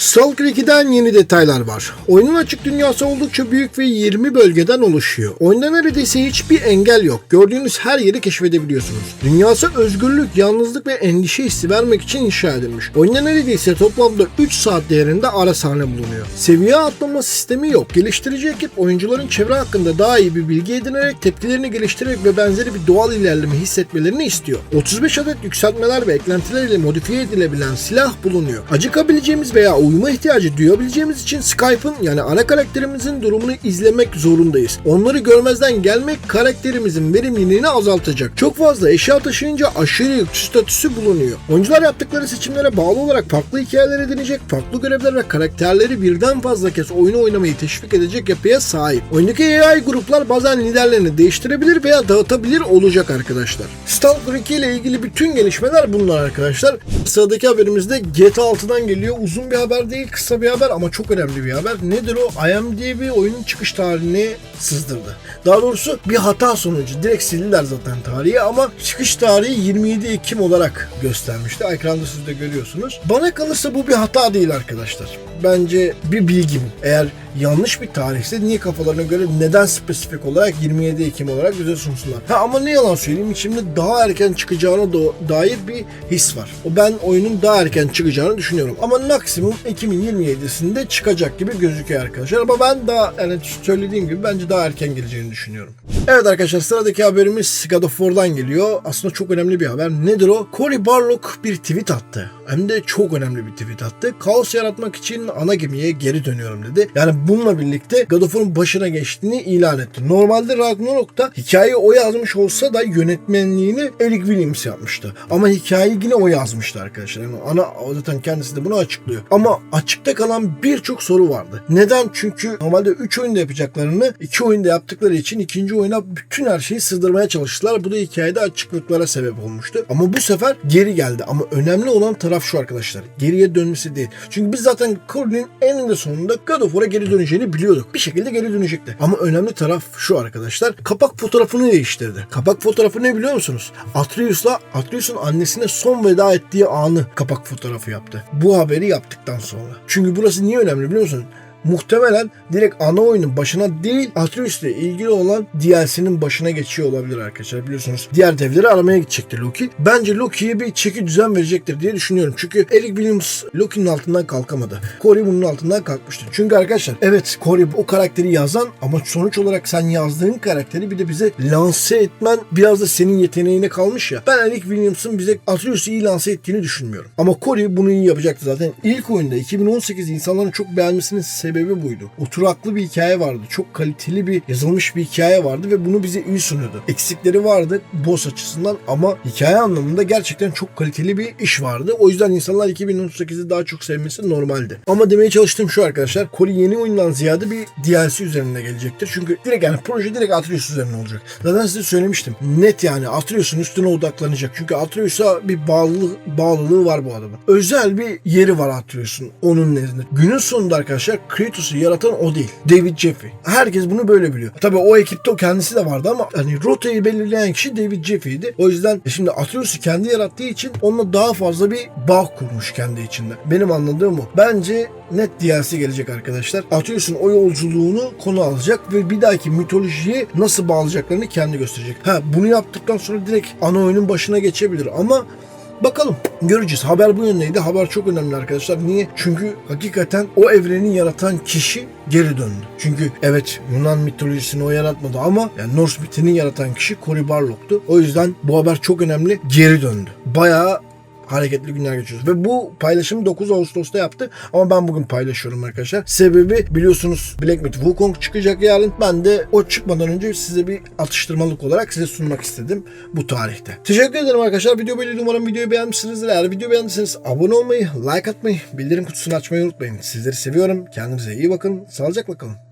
Stalker 2'den yeni detaylar var. Oyunun açık dünyası oldukça büyük ve 20 bölgeden oluşuyor. Oyunda neredeyse hiçbir engel yok. Gördüğünüz her yeri keşfedebiliyorsunuz. Dünyası özgürlük, yalnızlık ve endişe hissi vermek için inşa edilmiş. Oyunda neredeyse toplamda 3 saat değerinde ara sahne bulunuyor. Seviye atlama sistemi yok. Geliştirici ekip oyuncuların çevre hakkında daha iyi bir bilgi edinerek tepkilerini geliştirerek ve benzeri bir doğal ilerleme hissetmelerini istiyor. 35 adet yükseltmeler ve eklentiler ile modifiye edilebilen silah bulunuyor. Acıkabileceğimiz veya uyuma ihtiyacı duyabileceğimiz için Skype'ın yani ana karakterimizin durumunu izlemek zorundayız. Onları görmezden gelmek karakterimizin verimliliğini azaltacak. Çok fazla eşya taşıyınca aşırı yükçü statüsü bulunuyor. Oyuncular yaptıkları seçimlere bağlı olarak farklı hikayeler edinecek, farklı görevler ve karakterleri birden fazla kez oyunu oynamayı teşvik edecek yapıya sahip. Oyundaki AI gruplar bazen liderlerini değiştirebilir veya dağıtabilir olacak arkadaşlar. Stalker 2 ile ilgili bütün gelişmeler bunlar arkadaşlar. Sıradaki haberimizde GTA 6'dan geliyor. Uzun bir haber değil, kısa bir haber ama çok önemli bir haber. Nedir o? IMDb oyunun çıkış tarihini sızdırdı. Daha doğrusu bir hata sonucu. Direkt sildiler zaten tarihi ama çıkış tarihi 27 Ekim olarak göstermişti. Ekranda siz de görüyorsunuz. Bana kalırsa bu bir hata değil arkadaşlar. Bence bir bilgim. Eğer yanlış bir tarihse niye kafalarına göre neden spesifik olarak 27 Ekim olarak bize sunsunlar. Ha ama ne yalan söyleyeyim içimde daha erken çıkacağına da- dair bir his var. O ben oyunun daha erken çıkacağını düşünüyorum. Ama maksimum Ekim'in 27'sinde çıkacak gibi gözüküyor arkadaşlar. Ama ben daha yani söylediğim gibi bence daha erken geleceğini düşünüyorum. Evet arkadaşlar sıradaki haberimiz God of War'dan geliyor. Aslında çok önemli bir haber. Nedir o? Cory Barlog bir tweet attı. Hem de çok önemli bir tweet attı. Kaos yaratmak için ana gemiye geri dönüyorum dedi. Yani bununla birlikte God of War'un başına geçtiğini ilan etti. Normalde Ragnarok'ta hikayeyi o yazmış olsa da yönetmenliğini Eric Williams yapmıştı. Ama hikayeyi yine o yazmıştı arkadaşlar. Yani ana zaten kendisi de bunu açıklıyor. Ama açıkta kalan birçok soru vardı. Neden? Çünkü normalde 3 oyunda yapacaklarını 2 oyunda yaptıkları için ikinci oyuna bütün her şeyi sığdırmaya çalıştılar. Bu da hikayede açıklıklara sebep olmuştu. Ama bu sefer geri geldi. Ama önemli olan taraf şu arkadaşlar. Geriye dönmesi değil. Çünkü biz zaten Colin'in eninde sonunda God of War'a geri döneceğini biliyorduk. Bir şekilde geri dönecekti. Ama önemli taraf şu arkadaşlar. Kapak fotoğrafını değiştirdi. Kapak fotoğrafı ne biliyor musunuz? Atreus'la Atreus'un annesine son veda ettiği anı kapak fotoğrafı yaptı. Bu haberi yaptıktan sonra. Çünkü burası niye önemli biliyor musun? Muhtemelen direkt ana oyunun başına değil Atreus ile ilgili olan DLC'nin başına geçiyor olabilir arkadaşlar. Biliyorsunuz diğer devleri aramaya gidecektir Loki. Bence Loki'ye bir çeki düzen verecektir diye düşünüyorum. Çünkü Eric Williams Loki'nin altından kalkamadı. Corey bunun altından kalkmıştı. Çünkü arkadaşlar evet Corey o karakteri yazan ama sonuç olarak sen yazdığın karakteri bir de bize lanse etmen biraz da senin yeteneğine kalmış ya. Ben Eric Williams'ın bize Atreus'u iyi lanse ettiğini düşünmüyorum. Ama Corey bunu iyi yapacaktı zaten. İlk oyunda 2018 insanların çok beğenmesinin sebebi buydu. Oturaklı bir hikaye vardı. Çok kaliteli bir yazılmış bir hikaye vardı ve bunu bize iyi sunuyordu. Eksikleri vardı boss açısından ama hikaye anlamında gerçekten çok kaliteli bir iş vardı. O yüzden insanlar 2018'i daha çok sevmesi normaldi. Ama demeye çalıştığım şu arkadaşlar. Koli yeni oyundan ziyade bir DLC üzerinde gelecektir. Çünkü direkt yani proje direkt Atreus üzerine olacak. Zaten size söylemiştim. Net yani Atreus'un üstüne odaklanacak. Çünkü Atreus'a bir bağlılığı, bağlılığı var bu adamın. Özel bir yeri var Atreus'un onun nezdinde. Günün sonunda arkadaşlar Kratos'u yaratan o değil. David Jeffrey. Herkes bunu böyle biliyor. Tabii o ekipte o kendisi de vardı ama hani rotayı belirleyen kişi David Jeffrey'di. O yüzden e şimdi Atreus'u kendi yarattığı için onunla daha fazla bir bağ kurmuş kendi içinde. Benim anladığım bu. Bence net DLC gelecek arkadaşlar. Atreus'un o yolculuğunu konu alacak ve bir dahaki mitolojiye nasıl bağlayacaklarını kendi gösterecek. Ha bunu yaptıktan sonra direkt ana oyunun başına geçebilir ama Bakalım göreceğiz. Haber bu yöndeydi. Haber çok önemli arkadaşlar. Niye? Çünkü hakikaten o evreni yaratan kişi geri döndü. Çünkü evet Yunan mitolojisini o yaratmadı ama yani Norse mitini yaratan kişi Cory Barlog'tu. O yüzden bu haber çok önemli. Geri döndü. Bayağı hareketli günler geçiyoruz. Ve bu paylaşımı 9 Ağustos'ta yaptı ama ben bugün paylaşıyorum arkadaşlar. Sebebi biliyorsunuz Black Myth Wukong çıkacak yarın. Ben de o çıkmadan önce size bir atıştırmalık olarak size sunmak istedim bu tarihte. Teşekkür ederim arkadaşlar. Video böyle umarım videoyu beğenmişsinizdir. Eğer video beğendiyseniz abone olmayı, like atmayı, bildirim kutusunu açmayı unutmayın. Sizleri seviyorum. Kendinize iyi bakın. Sağlıcakla kalın.